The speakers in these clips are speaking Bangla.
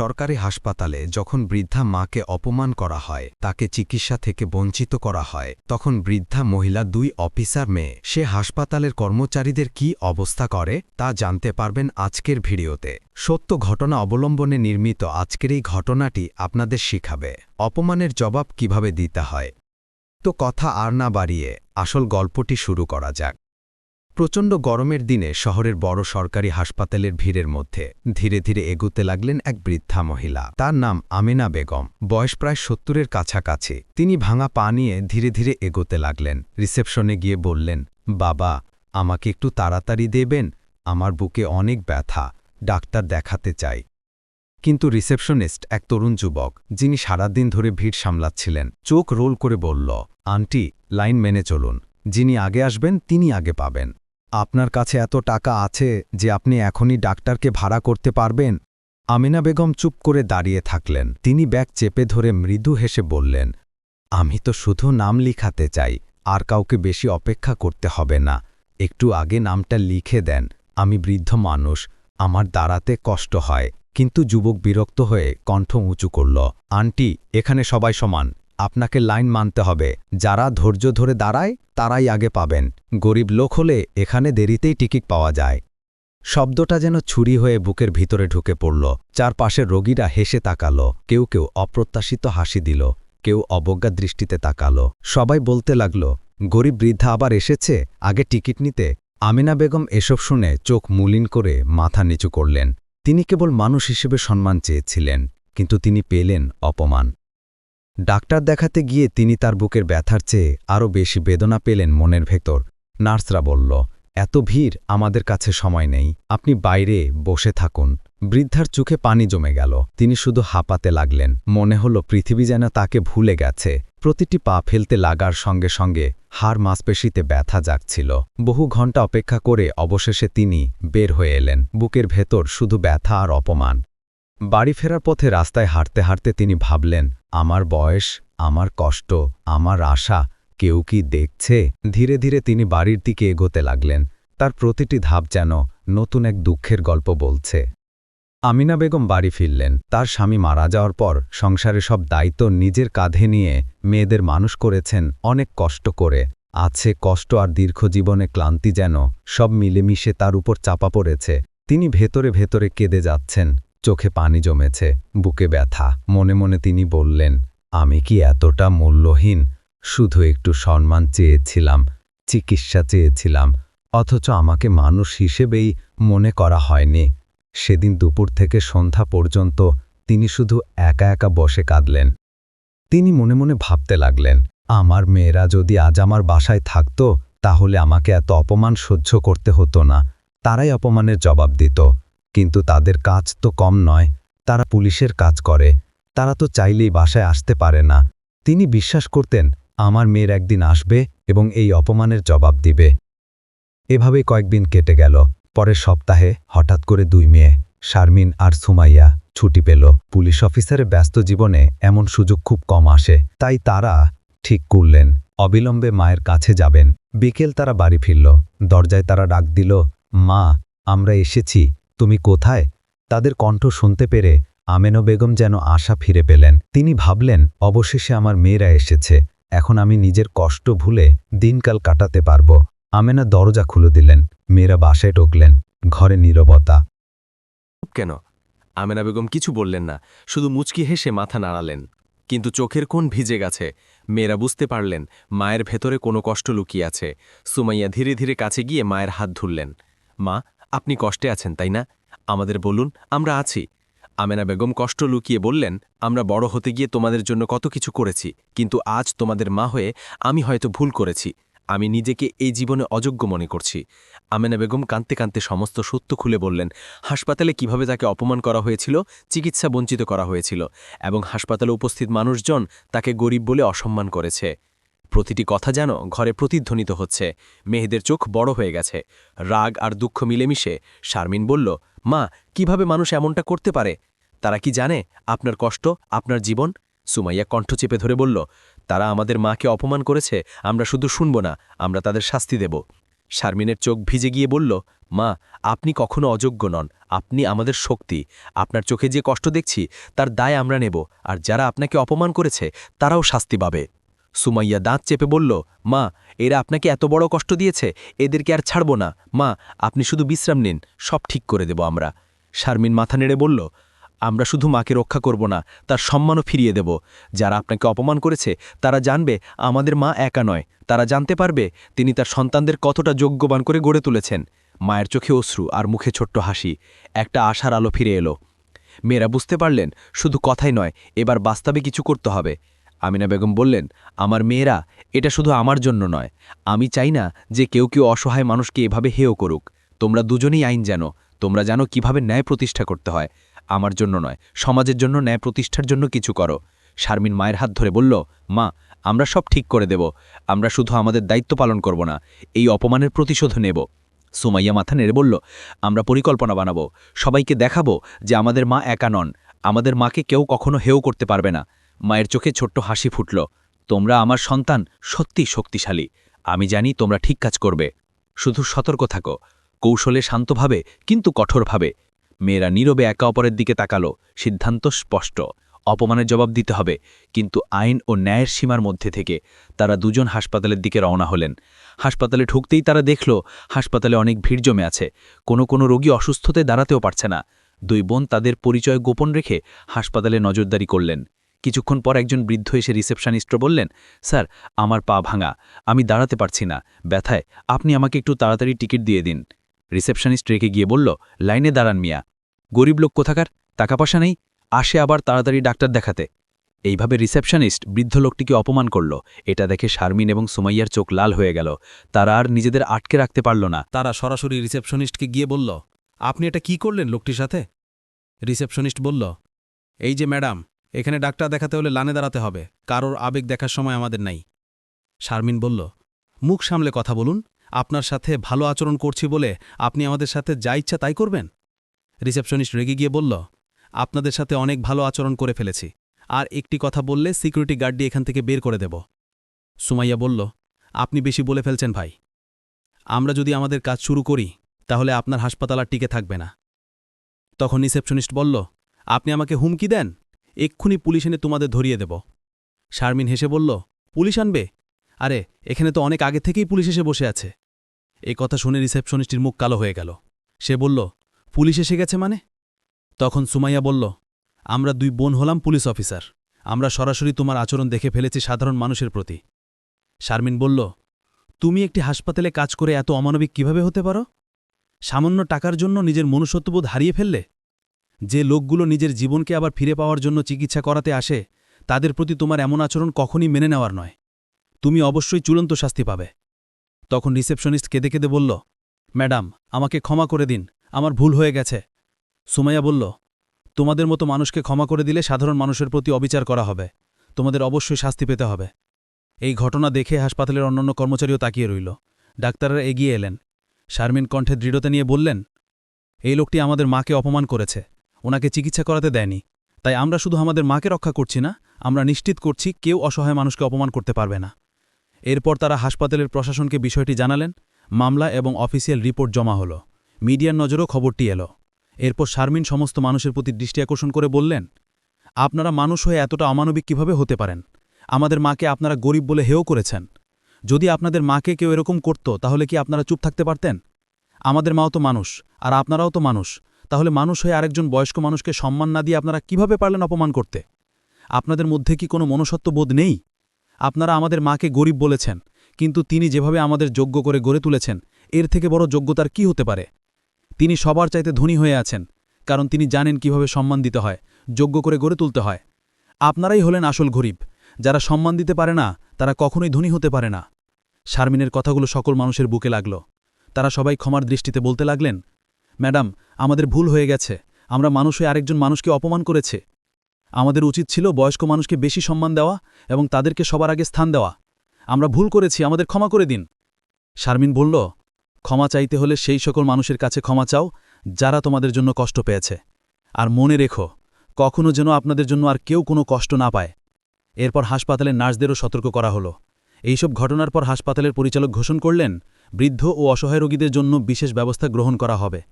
সরকারি হাসপাতালে যখন বৃদ্ধা মাকে অপমান করা হয়, তাকে চিকিৎসা থেকে বঞ্চিত করা হয়, তখন বৃদ্ধা মহিলা দুই অফিসার মেয়ে, সে হাসপাতালের কর্মচারীদের কি অবস্থা করে, তা জানতে পারবেন আজকের ভিডিওতে। সত্য ঘটনা অবলম্বনে নির্মিত আজকের এই ঘটনাটি আপনাদের শিখাবে, অপমানের জবাব কীভাবে দিতে হয়। তো কথা আর না বাড়িয়ে, আসল গল্পটি শুরু করা যাক। প্রচণ্ড গরমের দিনে শহরের বড় সরকারি হাসপাতালের ভিড়ের মধ্যে ধীরে ধীরে এগুতে লাগলেন এক বৃদ্ধা মহিলা। তার নাম আমিনা বেগম। বয়স প্রায় সত্তরের কাছাকাছি। তিনি ভাঙা পা নিয়ে ধীরে ধীরে এগোতে লাগলেন। রিসেপশনে গিয়ে বললেন, বাবা, আমাকে একটু তাড়াতাড়ি দেবেন? আমার বুকে অনেক ব্যথা। ডাক্তার দেখাতে চাই। কিন্তু রিসেপশনিস্ট এক তরুণ যুবক, যিনি সারাদিন ধরে ভিড় সামলাচ্ছিলেন, চোখ রোল করে বলল, আন্টি, লাইন মেনে চলুন। যিনি আগে আসবেন তিনি আগে পাবেন। আপনার কাছে এত টাকা আছে যে আপনি এখনই ডাক্তারকে ভাড়া করতে পারবেন? আমিনা বেগম চুপ করে দাঁড়িয়ে থাকলেন। তিনি ব্যাগ চেপে ধরে মৃদু হেসে বললেন, আমি তো শুধু নাম লিখাতে চাই, আর কাউকে বেশি অপেক্ষা করতে হবে না। একটু আগে নামটা লিখে দেন, আমি বৃদ্ধ মানুষ, আমার দাঁড়াতে কষ্ট হয়। কিন্তু যুবক বিরক্ত হয়ে কণ্ঠ উঁচু করল, আন্টি, এখানে সবাই সমান। আপনাকে লাইন মানতে হবে। যারা ধৈর্য ধরে দাঁড়ায়, তারাই আগে পাবেন। গরিব লোক হলে এখানে দেরিতেই টিকিট পাওয়া যায়। শব্দটা যেন ছুরি হয়ে বুকের ভিতরে ঢুকে পড়ল। চারপাশের রোগীরা হেসে তাকাল। কেউ কেউ অপ্রত্যাশিত হাসি দিল। কেউ অবজ্ঞা দৃষ্টিতে তাকাল। সবাই বলতে লাগল, গরিব বৃদ্ধা আবার এসেছে? আগে টিকিট নিতে। আমিনা বেগম এসব শুনে চোখ মুলিন করে মাথা নিচু করলেন। তিনি কেবল মানুষ হিসেবে সম্মান চেয়েছিলেন, কিন্তু তিনি পেলেন অপমান। ডাক্তার দেখাতে গিয়ে তিনি তার বুকের ব্যথার চেয়ে আরও বেশি বেদনা পেলেন মনের ভেতর। নার্সরা বলল, এত ভিড় আমাদের কাছে সময় নেই, আপনি বাইরে বসে থাকুন। বৃদ্ধার চোখে পানি জমে গেল। তিনি শুধু হাঁপাতে লাগলেন। মনে হল পৃথিবী যেন তাকে ভুলে গেছে। প্রতিটি পা ফেলতে লাগার সঙ্গে সঙ্গে হাড় মাসপেশিতে ব্যথা জাগছিল। বহু ঘণ্টা অপেক্ষা করে অবশেষে তিনি বের হয়ে এলেন। বুকের ভেতর শুধু ব্যথা আর অপমান। বাড়ি ফেরার পথে রাস্তায় হাঁটতে হাঁটতে তিনি ভাবলেন, আমার বয়স, আমার কষ্ট, আমার আশা, কেউ কি দেখছে? ধীরে ধীরে তিনি বাড়ির দিকে এগোতে লাগলেন। তার প্রতিটি ধাপ যেন নতুন এক দুঃখের গল্প বলছে। আমিনা বেগম বাড়ি ফিরলেন। তার স্বামী মারা যাওয়ার পর সংসারে সব দায়িত্ব নিজের কাঁধে নিয়ে মেয়েদের মানুষ করেছেন অনেক কষ্ট করে। আছে কষ্ট আর দীর্ঘ জীবনে ক্লান্তি যেন সব মিলেমিশে তার উপর চাপা পড়েছে। তিনি ভেতরে ভেতরে কেঁদে যাচ্ছেন। চোখে পানি জমেছে, বুকে ব্যথা। মনে মনে তিনি বললেন, আমি কি এতটা মূল্যহীন? শুধু একটু সম্মান চেয়েছিলাম, চিকিৎসা চেয়েছিলাম, অথচ আমাকে মানুষ হিসেবেই মনে করা হয়নি। সেদিন দুপুর থেকে সন্ধ্যা পর্যন্ত তিনি শুধু একা একা বসে কাঁদলেন। তিনি মনে মনে ভাবতে লাগলেন, আমার মেয়েরা যদি আজ আমার বাসায় থাকত, তাহলে আমাকে এত অপমান সহ্য করতে হতো না। তারাই অপমানের জবাব দিত। কিন্তু তাদের কাজ তো কম নয়, তারা পুলিশের কাজ করে, তারা তো চাইলেই বাসায় আসতে পারে না। তিনি বিশ্বাস করতেন, আমার মেয়ের একদিন আসবে এবং এই অপমানের জবাব দিবে। এভাবেই কয়েকদিন কেটে গেল। পরের সপ্তাহে হঠাৎ করে দুই মেয়ে, শারমিন আর সুমাইয়া, ছুটি পেল। পুলিশ অফিসারের ব্যস্ত জীবনে এমন সুযোগ খুব কম আসে, তাই তারা ঠিক করলেন, অবিলম্বে মায়ের কাছে যাবেন। বিকেল তারা বাড়ি ফিরল, দরজায় তারা ডাক দিল, মা, আমরা এসেছি। তুমি কোথায়? তাদের কণ্ঠ শুনতে পেরে আমেনো বেগম যেন আশা ফিরে পেলেন। তিনি ভাবলেন, অবশেষে আমার মেয়েরা এসেছে। এখন আমি নিজের কষ্ট ভুলে দিনকাল কাটাতে পারব। আমেনা দরজা খুলে দিলেন। মেয়েরা বাসায় ঢুকলেন। ঘরে নীরবতা। কেন? আমেনা বেগম কিছু বললেন না। শুধু মুচকি হেসে মাথা নাড়ালেন। কিন্তু চোখের কোণ ভিজে গেছে। মেয়েরা বুঝতে পারলেন, মায়ের ভেতরে কোনো কষ্ট লুকিয়ে আছে। সুমাইয়া ধীরে ধীরে কাছে গিয়ে মায়ের হাত ধরলেন। মা আপনি কষ্টে আছেন, তাই না? আমাদের বলুন, আমরা আছি। আমেনা বেগম কষ্ট লুকিয়ে বললেন, আমরা বড় হতে গিয়ে তোমাদের জন্য কত কিছু করেছি, কিন্তু আজ তোমাদের মা হয়ে আমি হয়তো ভুল করেছি। আমি নিজেকে এই জীবনে অযোগ্য মনে করছি। আমেনা বেগম কাঁদতে কাঁদতে সমস্ত সত্য খুলে বললেন, হাসপাতালে কীভাবে তাকে অপমান করা হয়েছিল, চিকিৎসা বঞ্চিত করা হয়েছিল, এবং হাসপাতালে উপস্থিত মানুষজন তাকে গরিব বলে অসম্মান করেছে। প্রতিটি কথা যেন ঘরে প্রতিধ্বনিত হচ্ছে। মেয়েদের চোখ বড় হয়ে গেছে। রাগ আর দুঃখ মিলেমিশে শারমিন বলল, মা, কীভাবে মানুষ এমনটা করতে পারে? তারা কি জানে আপনার কষ্ট, আপনার জীবন? সুমাইয়া কণ্ঠ চেপে ধরে বলল, তারা আমাদের মাকে অপমান করেছে, আমরা শুধু শুনব না, আমরা তাদের শাস্তি দেব। শারমিনের চোখ ভিজে গিয়ে বলল, মা, আপনি কখনো অযোগ্য নন, আপনি আমাদের শক্তি। আপনার চোখে যে কষ্ট দেখছি, তার দায় আমরা নেব, আর যারা আপনাকে অপমান করেছে, তারাও শাস্তি পাবে। সুমাইয়া দাঁত চেপে বলল, মা, এরা আপনাকে এত বড় কষ্ট দিয়েছে, এদেরকে আর ছাড়ব না। মা, আপনি শুধু বিশ্রাম নিন, সব ঠিক করে দেব আমরা। শারমিন মাথা নেড়ে বলল, আমরা শুধু মাকে রক্ষা করব না, তার সম্মানও ফিরিয়ে দেব। যারা আপনাকে অপমান করেছে, তারা জানবে আমাদের মা একা নয়। তারা জানতে পারবে তিনি তার সন্তানদের কতটা যোগ্যবান করে গড়ে তুলেছেন। মায়ের চোখে অশ্রু আর মুখে ছোট্ট হাসি। একটা আশার আলো ফিরে এলো। মেয়েরা বুঝতে পারলেন, শুধু কথাই নয়, এবার বাস্তবে কিছু করতে হবে। আমিনা বেগম বললেন, আমার মেয়েরা, এটা শুধু আমার জন্য নয়। আমি চাই না যে কেউ কেউ অসহায় মানুষকে এভাবে হেয় করুক। তোমরা দুজনেই আইন জানো। তোমরা জানো কীভাবে ন্যায় প্রতিষ্ঠা করতে হয়। আমার জন্য নয়, সমাজের জন্য ন্যায় প্রতিষ্ঠার জন্য কিছু করো। শারমিন মায়ের হাত ধরে বলল, মা, আমরা সব ঠিক করে দেব। আমরা শুধু আমাদের দায়িত্ব পালন করব না, এই অপমানের প্রতিশোধ নেব। সুমাইয়া মাথা নেড়ে বলল, আমরা পরিকল্পনা বানাবো। সবাইকে দেখাবো যে আমাদের মা একা নন। আমাদের মাকে কেউ কখনো হেও করতে পারবে না। মায়ের চোখে ছোট্ট হাসি ফুটল। তোমরা আমার সন্তান সত্যি শক্তিশালী। আমি জানি তোমরা ঠিক কাজ করবে। শুধু সতর্ক থাকো। কৌশলে শান্তভাবে, কিন্তু কঠোরভাবে। মেয়েরা নীরবে একে অপরের দিকে তাকালো। সিদ্ধান্ত স্পষ্ট। অপমানের জবাব দিতে হবে। কিন্তু আইন ও ন্যায়ের সীমার মধ্যে থেকে তারা দুজন হাসপাতালের দিকে রওনা হলেন। হাসপাতালে ঢুকতেই তারা দেখল, হাসপাতালে অনেক ভিড় জমে আছে। কোনো কোনো রোগী অসুস্থতে দাঁড়াতেও পারছে না। দুই বোন তাদের পরিচয় গোপন রেখে হাসপাতালে নজরদারি করলেন। কিছুক্ষণ পর একজন বৃদ্ধ এসে রিসেপশনিস্ট বললেন, স্যার, আমার পা ভাঙা, আমি দাঁড়াতে পারছি না, ব্যথায়, আপনি আমাকে একটু তাড়াতাড়ি টিকিট দিয়ে দিন। রিসেপশনিস্ট রেখে গিয়ে বলল, লাইনে দাঁড়ান মিয়া, গরিব লোক কোথাকার টাকা পয়সা নেই, আসে আবার তাড়াতাড়ি ডাক্তার দেখাতে। এইভাবে রিসেপশনিস্ট বৃদ্ধ লোকটিকে অপমান করল। এটা দেখে শারমিন এবং সুমাইয়ার চোখ লাল হয়ে গেল। তারা আর নিজেদের আটকে রাখতে পারল না। তারা সরাসরি রিসেপশনিস্টকে গিয়ে বলল, আপনি এটা কি করলেন লোকটির সাথে? রিসেপশনিস্ট বলল, এই যে ম্যাডাম এখানে ডাক্তার দেখাতে হলে লানে দাঁড়াতে হবে। কারোর আবেগ দেখার সময় আমাদের নাই। শারমিন বলল, মুখ সামলে কথা বলুন। আপনার সাথে ভালো আচরণ করছি বলে আপনি আমাদের সাথে যা ইচ্ছা তাই করবেন। রিসেপশনিস্ট রেগে গিয়ে বলল, আপনাদের সাথে অনেক ভালো আচরণ করে ফেলেছি। আর একটি কথা বললে সিকিউরিটি গার্ডটি এখান থেকে বের করে দেব। সুমাইয়া বলল, আপনি বেশি বলে ফেলছেন ভাই। আমরা যদি আমাদের কাজ শুরু করি, তাহলে আপনার হাসপাতাল আর টিকে থাকবে না। তখন রিসেপশনিস্ট বলল, আপনি আমাকে হুমকি দেন? এক্ষুনি পুলিশ এনে তোমাদের ধরিয়ে দেব। শারমিন হেসে বলল, পুলিশ আনবে? আরে, এখানে তো অনেক আগে থেকেই পুলিশ এসে বসে আছে। এই কথা শুনে রিসেপশনিস্টের মুখ কালো হয়ে গেল। সে বলল, পুলিশ এসে গেছে মানে? তখন সুমাইয়া বলল, আমরা দুই বোন হলাম পুলিশ অফিসার। আমরা সরাসরি তোমার আচরণ দেখে ফেলেছি সাধারণ মানুষের প্রতি। শারমিন বলল, তুমি একটি হাসপাতালে কাজ করে এত অমানবিক কীভাবে হতে পারো? সামান্য টাকার জন্য নিজের মনুষ্যত্ববোধ হারিয়ে ফেললে যে লোকগুলো নিজের জীবনকে আবার ফিরে পাওয়ার জন্য চিকিৎসা করাতে আসে, তাদের প্রতি তোমার এমন আচরণ কখনই মেনে নেওয়ার নয়। তুমি অবশ্যই চূড়ান্ত শাস্তি পাবে। তখন রিসেপশনিস্ট কেঁদে কেঁদে বলল, ম্যাডাম, আমাকে ক্ষমা করে দিন, আমার ভুল হয়ে গেছে। সুমাইয়া বলল, তোমাদের মতো মানুষকে ক্ষমা করে দিলে সাধারণ মানুষের প্রতি অবিচার করা হবে। তোমাদের অবশ্যই শাস্তি পেতে হবে। এই ঘটনা দেখে হাসপাতালের অন্যান্য কর্মচারীও তাকিয়ে রইল। ডাক্তাররা এগিয়ে এলেন। শারমিন কণ্ঠে দৃঢ়তা নিয়ে বললেন, এই লোকটি আমাদের মাকে অপমান করেছে। ওনাকে চিকিৎসা করাতে দেয়নি। তাই আমরা শুধু আমাদের মাকে রক্ষা করছি না, আমরা নিশ্চিত করছি কেউ অসহায় মানুষকে অপমান করতে পারবে না। এরপর তারা হাসপাতালের প্রশাসনকে বিষয়টি জানালেন, মামলা এবং অফিসিয়াল রিপোর্ট জমা হল। মিডিয়ার নজরও খবরটি এলো। এরপর শারমিন সমস্ত মানুষের প্রতি দৃষ্টি আকর্ষণ করে বললেন, আপনারা মানুষ হয়ে এতটা অমানবিক কীভাবে হতে পারেন? আমাদের মাকে আপনারা গরিব বলে হেও করেছেন। যদি আপনাদের মাকে কেউ এরকম করত, তাহলে কি আপনারা চুপ থাকতে পারতেন? আমাদের মাও তো মানুষ, আর আপনারাও তো মানুষ। তাহলে মানুষ হয়ে আরেকজন বয়স্ক মানুষকে সম্মান না দিয়ে আপনারা কীভাবে পারলেন অপমান করতে? আপনাদের মধ্যে কি কোনো মনুষ্যত্ব বোধ নেই? আপনারা আমাদের মাকে গরিব বলেছেন, কিন্তু তিনি যেভাবে আমাদের যোগ্য করে গড়ে তুলেছেন, এর থেকে বড় যোগ্যতার কি হতে পারে? তিনি সবার চাইতে ধনী হয়ে আছেন, কারণ তিনি জানেন কীভাবে সম্মান দিতে হয়, যোগ্য করে গড়ে তুলতে হয়। আপনারাই হলেন আসল গরিব, যারা সম্মান দিতে পারে না, তারা কখনোই ধনী হতে পারে না। শারমিনের কথাগুলো সকল মানুষের বুকে লাগল। তারা সবাই ক্ষমার দৃষ্টিতে বলতে লাগলেন ম্যাডাম, আমাদের ভুল হয়ে গেছে। আমরা মানুষ হয়ে আরেকজন মানুষকে অপমান করেছে। আমাদের উচিত ছিল বয়স্ক মানুষকে বেশি সম্মান দেওয়া এবং তাদেরকে সবার আগে স্থান দেওয়া। আমরা ভুল করেছি, আমাদের ক্ষমা করে দিন। শারমিন বলল, ক্ষমা চাইতে হলে সেই সকল মানুষের কাছে ক্ষমা চাও, যারা তোমাদের জন্য কষ্ট পেয়েছে। আর মনে রেখো, কখনো যেন আপনাদের জন্য আর কেউ কোনো কষ্ট না পায়। এরপর হাসপাতালের নার্সদেরও সতর্ক করা হলো। এইসব ঘটনার পর হাসপাতালের পরিচালক ঘোষণ করলেন, বৃদ্ধ ও অসহায় রোগীদের জন্য বিশেষ ব্যবস্থা গ্রহণ করা হবে।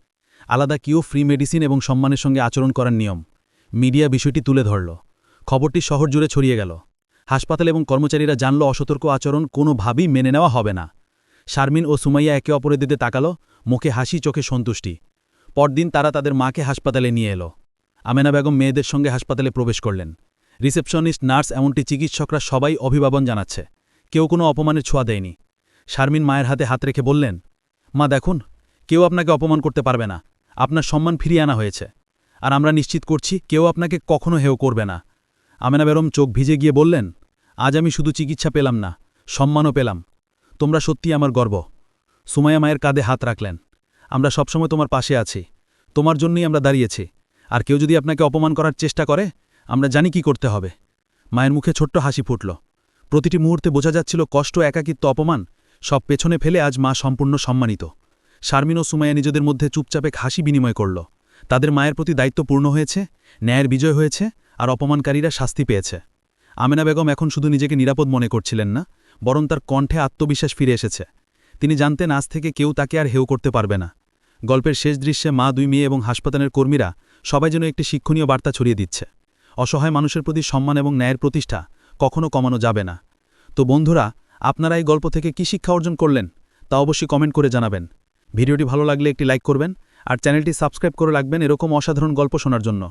আলাদা কিও ফ্রি মেডিসিন এবং সম্মানের সঙ্গে আচরণ করার নিয়ম। মিডিয়া বিষয়টি তুলে ধরল। খবরটি শহর জুড়ে ছড়িয়ে গেল। হাসপাতাল এবং কর্মচারীরা জানল, অসতর্ক আচরণ কোনোভাবেই মেনে নেওয়া হবে না। শারমিন ও সুমাইয়া একে অপরের দিতে তাকালো, মুখে হাসি, চোখে সন্তুষ্টি। পরদিন তারা তাদের মাকে হাসপাতালে নিয়ে এলো। আমেনা বেগম মেয়েদের সঙ্গে হাসপাতালে প্রবেশ করলেন। রিসেপশনিস্ট, নার্স এমনটি চিকিৎসকরা সবাই অভিভাবন জানাচ্ছে। কেউ কোনো অপমানের ছোঁয়া দেয়নি। শারমিন মায়ের হাতে হাত রেখে বললেন, মা, দেখুন, কেউ আপনাকে অপমান করতে পারবে না। আপনার সম্মান ফিরিয়ে আনা হয়েছে। আর আমরা নিশ্চিত করছি কেউ আপনাকে কখনো হেও করবে না। আমেনা বেগম চোখ ভিজে গিয়ে বললেন, আজ আমি শুধু চিকিৎসা পেলাম না, সম্মানও পেলাম। তোমরা সত্যি আমার গর্ব। সুমাইয়া মায়ের কাঁধে হাত রাখলেন, আমরা সবসময় তোমার পাশে আছি। তোমার জন্যই আমরা দাঁড়িয়েছি। আর কেউ যদি আপনাকে অপমান করার চেষ্টা করে, আমরা জানি কি করতে হবে। মায়ের মুখে ছোট্ট হাসি ফুটল। প্রতিটি মুহূর্তে বোঝা যাচ্ছিল কষ্ট, একাকিত্ব, অপমান সব পেছনে ফেলে আজ মা সম্পূর্ণ সম্মানিত। শারমিন ও সুমাইয়া নিজেদের মধ্যে চুপচাপে হাসি বিনিময় করল। তাদের মায়ের প্রতি দায়িত্ব পূর্ণ হয়েছে, ন্যায়ের বিজয় হয়েছে, আর অপমানকারীরা শাস্তি পেয়েছে। আমেনা বেগম এখন শুধু নিজেকে নিরাপদ মনে করছিলেন না, বরং তার কণ্ঠে আত্মবিশ্বাস ফিরে এসেছে। তিনি জানতেন, আজ থেকে কেউ তাকে আর হেউ করতে পারবে না। গল্পের শেষ দৃশ্যে মা, দুই মেয়ে এবং হাসপাতালের কর্মীরা সবাই যেন একটি শিক্ষণীয় বার্তা ছড়িয়ে দিচ্ছে। অসহায় মানুষের প্রতি সম্মান এবং ন্যায়ের প্রতিষ্ঠা কখনো কমানো যাবে না। তো বন্ধুরা, আপনারা এই গল্প থেকে কি শিক্ষা অর্জন করলেন, তা অবশ্যই কমেন্ট করে জানাবেন। ভিডিওটি ভালো লাগলে একটি লাইক করবেন আর চ্যানেলটি সাবস্ক্রাইব করে রাখবেন এরকম অসাধারণ গল্প শোনার জন্য।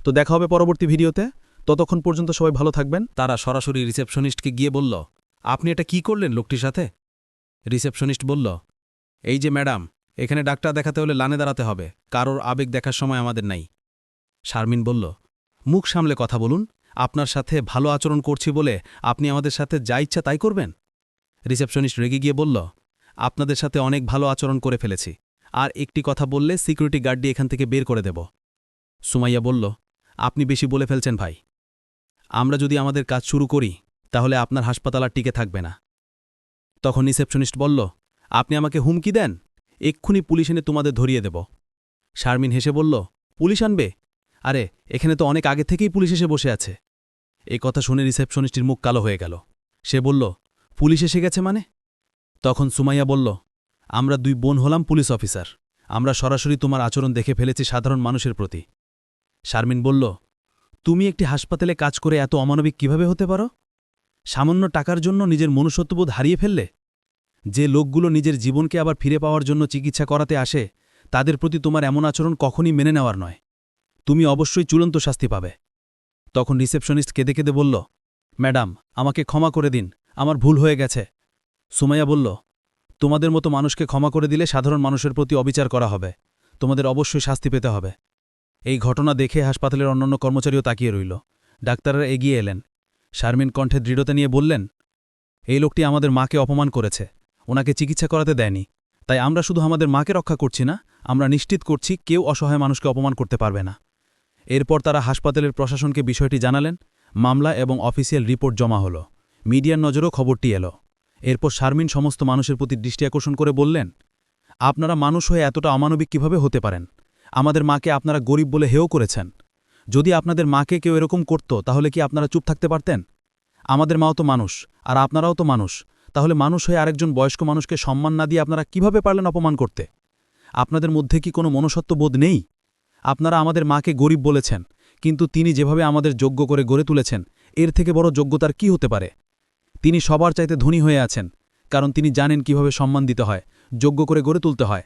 তো দেখা হবে পরবর্তী ভিডিওতে। ততক্ষণ পর্যন্ত সবাই ভালো থাকবেন। তারা সরাসরি রিসেপশনিস্টকে গিয়ে বলল, আপনি এটা কি করলেন লোকটির সাথে? রিসেপশনিস্ট বলল, এই যে ম্যাডাম, এখানে ডাক্তার দেখাতে হলে লানে দাঁড়াতে হবে। কারোর আবেগ দেখার সময় আমাদের নাই। শারমিন বলল, মুখ সামলে কথা বলুন। আপনার সাথে ভালো আচরণ করছি বলে আপনি আমাদের সাথে যা ইচ্ছা তাই করবেন? রিসেপশনিস্ট রেগে গিয়ে বলল আপনাদের সাথে অনেক ভালো আচরণ করে ফেলেছি। আর একটি কথা বললে সিকিউরিটি গার্ডটি এখান থেকে বের করে দেব। সুমাইয়া বলল, আপনি বেশি বলে ফেলছেন ভাই। আমরা যদি আমাদের কাজ শুরু করি, তাহলে আপনার হাসপাতাল আর টিকে থাকবে না। তখন রিসেপশনিস্ট বলল, আপনি আমাকে হুমকি দেন? এক্ষুনি পুলিশ এনে তোমাদের ধরিয়ে দেব। শারমিন হেসে বলল, পুলিশ আনবে? আরে, এখানে তো অনেক আগে থেকেই পুলিশ এসে বসে আছে। এই কথা শুনে রিসেপশনিস্টের মুখ কালো হয়ে গেল। সে বলল, পুলিশ এসে গেছে মানে? তখন সুমাইয়া বলল, আমরা দুই বোন হলাম পুলিশ অফিসার। আমরা সরাসরি তোমার আচরণ দেখে ফেলেছি সাধারণ মানুষের প্রতি। শারমিন বলল, তুমি একটি হাসপাতালে কাজ করে এত অমানবিক কীভাবে হতে পারো? সামান্য টাকার জন্য নিজের মনুষ্যত্ববোধ হারিয়ে ফেললে? যে লোকগুলো নিজের জীবনকে আবার ফিরে পাওয়ার জন্য চিকিৎসা করাতে আসে, তাদের প্রতি তোমার এমন আচরণ কখনই মেনে নেওয়ার নয়। তুমি অবশ্যই চূড়ান্ত শাস্তি পাবে। তখন রিসেপশনিস্ট কেঁদে কেঁদে বলল, ম্যাডাম, আমাকে ক্ষমা করে দিন। আমার ভুল হয়ে গেছে। সুমাইয়া বলল, তোমাদের মতো মানুষকে ক্ষমা করে দিলে সাধারণ মানুষের প্রতি অবিচার করা হবে। তোমাদের অবশ্যই শাস্তি পেতে হবে। এই ঘটনা দেখে হাসপাতালের অন্যান্য কর্মচারীও তাকিয়ে রইল। ডাক্তাররা এগিয়ে এলেন। শারমিন কণ্ঠে দৃঢ়তা নিয়ে বললেন, এই লোকটি আমাদের মাকে অপমান করেছে। ওনাকে চিকিৎসা করাতে দেয়নি। তাই আমরা শুধু আমাদের মাকে রক্ষা করছি না, আমরা নিশ্চিত করছি কেউ অসহায় মানুষকে অপমান করতে পারবে না। এরপর তারা হাসপাতালের প্রশাসনকে বিষয়টি জানালেন, মামলা এবং অফিসিয়াল রিপোর্ট জমা হল। মিডিয়ার নজরও খবরটি এলো। এরপর শারমিন সমস্ত মানুষের প্রতি দৃষ্টি আকর্ষণ করে বললেন, আপনারা মানুষ হয়ে এতটা অমানবিক কীভাবে হতে পারেন? আমাদের মাকে আপনারা গরিব বলে হেও করেছেন। যদি আপনাদের মাকে কেউ এরকম করত, তাহলে কি আপনারা চুপ থাকতে পারতেন? আমাদের মাও তো মানুষ, আর আপনারাও তো মানুষ। তাহলে মানুষ হয়ে আরেকজন বয়স্ক মানুষকে সম্মান না দিয়ে আপনারা কীভাবে পারলেন অপমান করতে? আপনাদের মধ্যে কি কোনো মনসত্ব বোধ নেই? আপনারা আমাদের মাকে গরিব বলেছেন, কিন্তু তিনি যেভাবে আমাদের যোগ্য করে গড়ে তুলেছেন, এর থেকে বড় যোগ্যতার কি হতে পারে? তিনি সবার চাইতে ধনী হয়ে আছেন, কারণ তিনি জানেন কীভাবে সম্মান দিতে হয়, যোগ্য করে গড়ে তুলতে হয়।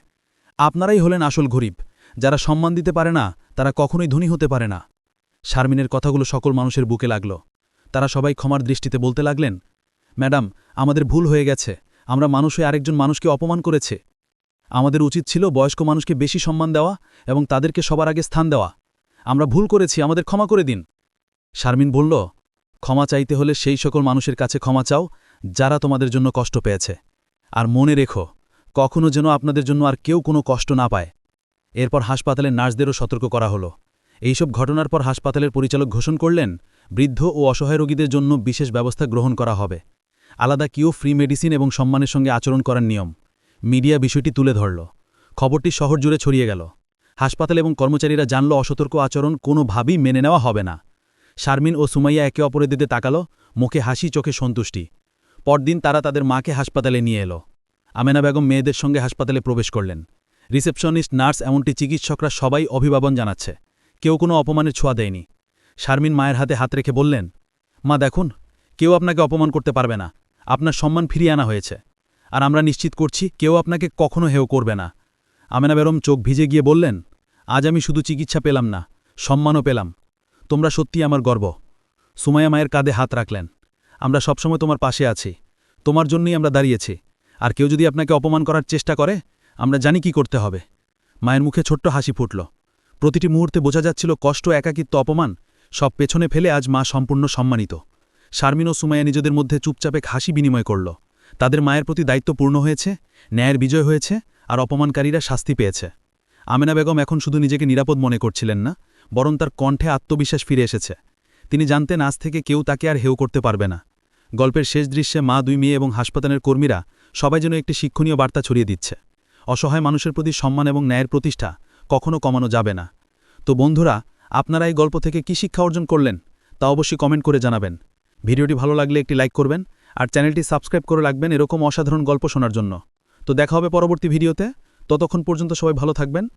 আপনারাই হলেন আসল গরিব। যারা সম্মান দিতে পারে না, তারা কখনোই ধনী হতে পারে না। শারমিনের কথাগুলো সকল মানুষের বুকে লাগল। তারা সবাই ক্ষমার দৃষ্টিতে বলতে লাগলেন, ম্যাডাম, আমাদের ভুল হয়ে গেছে। আমরা মানুষ হয়ে আরেকজন মানুষকে অপমান করেছে। আমাদের উচিত ছিল বয়স্ক মানুষকে বেশি সম্মান দেওয়া এবং তাদেরকে সবার আগে স্থান দেওয়া। আমরা ভুল করেছি, আমাদের ক্ষমা করে দিন। শারমিন বলল ক্ষমা চাইতে হলে সেই সকল মানুষের কাছে ক্ষমা চাও, যারা তোমাদের জন্য কষ্ট পেয়েছে। আর মনে রেখো, কখনো যেন আপনাদের জন্য আর কেউ কোনো কষ্ট না পায়। এরপর হাসপাতালের নার্সদেরও সতর্ক করা হলো। এইসব ঘটনার পর হাসপাতালের পরিচালক ঘোষণ করলেন, বৃদ্ধ ও অসহায় রোগীদের জন্য বিশেষ ব্যবস্থা গ্রহণ করা হবে। আলাদা কিও ফ্রি মেডিসিন এবং সম্মানের সঙ্গে আচরণ করার নিয়ম। মিডিয়া বিষয়টি তুলে ধরল। খবরটি শহর জুড়ে ছড়িয়ে গেল। হাসপাতাল এবং কর্মচারীরা জানল, অসতর্ক আচরণ কোনোভাবেই মেনে নেওয়া হবে না। শারমিন ও সুমাইয়া একে অপরের দিকে তাকালো, মুখে হাসি, চোখে সন্তুষ্টি। পরদিন তারা তাদের মাকে হাসপাতালে নিয়ে এলো। আমেনা বেগম মেয়েদের সঙ্গে হাসপাতালে প্রবেশ করলেন। রিসেপশনিস্ট, নার্স এমনটি চিকিৎসকরা সবাই অভিভাবন জানাচ্ছে। কেউ কোনো অপমানের ছোঁয়া দেয়নি। শারমিন মায়ের হাতে হাত রেখে বললেন, মা, দেখুন, কেউ আপনাকে অপমান করতে পারবে না। আপনার সম্মান ফিরিয়ে আনা হয়েছে। আর আমরা নিশ্চিত করছি কেউ আপনাকে কখনো হেও করবে না। আমেনা বেগম চোখ ভিজে গিয়ে বললেন, আজ আমি শুধু চিকিৎসা পেলাম না, সম্মানও পেলাম। তোমরা সত্যি আমার গর্ব। সুমাইয়া মায়ের কাঁধে হাত রাখলেন। আমরা সবসময় তোমার পাশে আছি। তোমার জন্যই আমরা দাঁড়িয়েছি। আর কেউ যদি আপনাকে অপমান করার চেষ্টা করে, আমরা জানি কি করতে হবে। মায়ের মুখে ছোট্ট হাসি ফুটল। প্রতিটি মুহূর্তে বোঝা যাচ্ছিল কষ্ট, একাকিত্ব, অপমান সব পেছনে ফেলে আজ মা সম্পূর্ণ সম্মানিত। শারমিন ও সুমাইয়া নিজেদের মধ্যে চুপচাপে হাসি বিনিময় করল। তাদের মায়ের প্রতি দায়িত্ব পূর্ণ হয়েছে, ন্যায়ের বিজয় হয়েছে আর অপমানকারীরা শাস্তি পেয়েছে। আমেনা বেগম এখন শুধু নিজেকে নিরাপদ মনে করছিলেন না বরং তার কণ্ঠে আত্মবিশ্বাস ফিরে এসেছে। তিনি জানতেন আজ থেকে কেউ তাকে আর হেউ করতে পারবে না। গল্পের শেষ দৃশ্যে মা, দুই মেয়ে এবং হাসপাতালের কর্মীরা সবাই যেন একটি শিক্ষণীয় বার্তা ছড়িয়ে দিচ্ছে। অসহায় মানুষের প্রতি সম্মান এবং ন্যায়ের প্রতিষ্ঠা কখনো কমানো যাবে না। তো বন্ধুরা, আপনারা এই গল্প থেকে কি শিক্ষা অর্জন করলেন তা অবশ্যই কমেন্ট করে জানাবেন। ভিডিওটি ভালো লাগলে একটি লাইক করবেন আর চ্যানেলটি সাবস্ক্রাইব করে রাখবেন এরকম অসাধারণ গল্প শোনার জন্য। তো দেখা হবে পরবর্তী ভিডিওতে। ততক্ষণ পর্যন্ত সবাই ভালো থাকবেন।